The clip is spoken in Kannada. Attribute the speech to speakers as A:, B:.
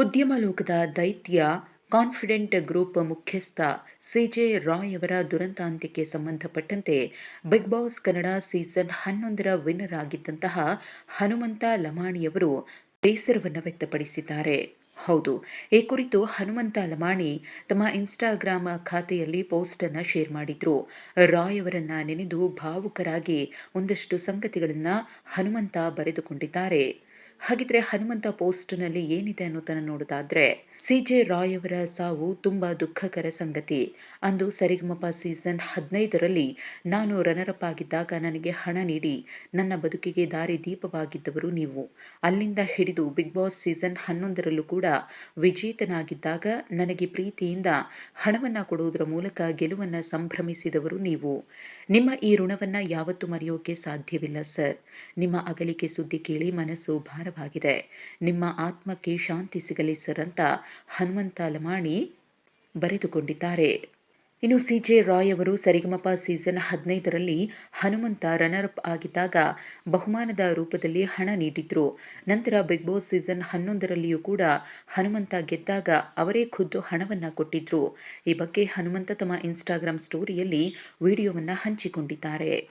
A: ಉದ್ಯಮ ಲೋಕದ ದೈತ್ಯ, ಕಾನ್ಫಿಡೆಂಟ್ ಗ್ರೂಪ್ ಮುಖ್ಯಸ್ಥ ಸಿಜೆ ರಾಯ್ ಅವರ ದುರಂತಾಂತ್ಯಕ್ಕೆ ಸಂಬಂಧಪಟ್ಟಂತೆ ಬಿಗ್ ಬಾಸ್ ಕನ್ನಡ ಸೀಸನ್ ಹನ್ನೊಂದರ ವಿನ್ನರ್ ಆಗಿದ್ದಂತಹ ಹನುಮಂತ ಲಮಾಣಿಯವರು ಬೇಸರವನ್ನು ವ್ಯಕ್ತಪಡಿಸಿದ್ದಾರೆ. ಹೌದು, ಈ ಕುರಿತು ಹನುಮಂತ ಲಮಾಣಿ ತಮ್ಮ ಇನ್ಸ್ಟಾಗ್ರಾಮ್ ಖಾತೆಯಲ್ಲಿ ಪೋಸ್ಟ್ ಅನ್ನು ಶೇರ್ ಮಾಡಿದ್ರು. ರಾಯ್ ಅವರನ್ನ ನೆನೆದು ಭಾವುಕರಾಗಿ ಒಂದಷ್ಟು ಸಂಗತಿಗಳನ್ನು ಹನುಮಂತ ಬರೆದುಕೊಂಡಿದ್ದಾರೆ. ಹಾಗಿದ್ರೆ ಹನುಮಂತ ಪೋಸ್ಟ್ನಲ್ಲಿ ಏನಿದೆ ಅನ್ನೋದನ್ನು ನೋಡೋದಾದ್ರೆ ಸಿಜೆ ರಾಯ್ ಅವರ ಸಾವು ತುಂಬಾ ದುಃಖಕರ ಸಂಗತಿ. ಅಂದು ಸರಿಗಮಪ ಸೀಸನ್ ಹದಿನೈದರಲ್ಲಿ ನಾನು ರನ್ನರ್ ಅಪ್ ಆಗಿದ್ದಾಗ ನನಗೆ ಹಣ ನೀಡಿ, ನನ್ನ ಬದುಕಿಗೆ ದಾರಿ ದೀಪವಾಗಿದ್ದವರು ನೀವು. ಅಲ್ಲಿಂದ ಹಿಡಿದು ಬಿಗ್ ಬಾಸ್ ಸೀಸನ್ ಹನ್ನೊಂದರಲ್ಲೂ ಕೂಡ ವಿಜೇತನಾಗಿದ್ದಾಗ ನನಗೆ ಪ್ರೀತಿಯಿಂದ ಹಣವನ್ನು ಕೊಡುವುದರ ಮೂಲಕ ಗೆಲುವನ್ನು ಸಂಭ್ರಮಿಸಿದವರು ನೀವು. ನಿಮ್ಮ ಈ ಋಣವನ್ನ ಯಾವತ್ತೂ ಮರೆಯೋಕೆ ಸಾಧ್ಯವಿಲ್ಲ ಸರ್. ನಿಮ್ಮ ಅಗಲಿಕೆ ಸುದ್ದಿ ಕೇಳಿ ಮನಸ್ಸು ಭಾರವಾಗಿದೆ. ನಿಮ್ಮ ಆತ್ಮಕ್ಕೆ ಶಾಂತಿ ಸಿಗಲಿ ಸರ್ ಅಂತ ಹನುಮಂತ ಲಮಾಣಿ ಬರೆದುಕೊಂಡಿದ್ದಾರೆ. ಇನ್ನು ಸಿಜೆ ರಾಯ್ ಅವರು ಸರಿಗಮಪ ಸೀಸನ್ ಹದಿನೈದರಲ್ಲಿ ಹನುಮಂತ ರನ್ನರ್ ಅಪ್ ಆಗಿದ್ದಾಗ ಬಹುಮಾನದ ರೂಪದಲ್ಲಿ ಹಣ ನೀಡಿದ್ರು. ನಂತರ ಬಿಗ್ ಬಾಸ್ ಸೀಸನ್ ಹನ್ನೊಂದರಲ್ಲಿಯೂ ಕೂಡ ಹನುಮಂತ ಗೆದ್ದಾಗ ಅವರೇ ಖುದ್ದು ಹಣವನ್ನು ಕೊಟ್ಟಿದ್ರು. ಈ ಬಗ್ಗೆ ಹನುಮಂತ ತಮ್ಮ ಇನ್ಸ್ಟಾಗ್ರಾಂ ಸ್ಟೋರಿಯಲ್ಲಿ ವಿಡಿಯೋವನ್ನು ಹಂಚಿಕೊಂಡಿದ್ದಾರೆ.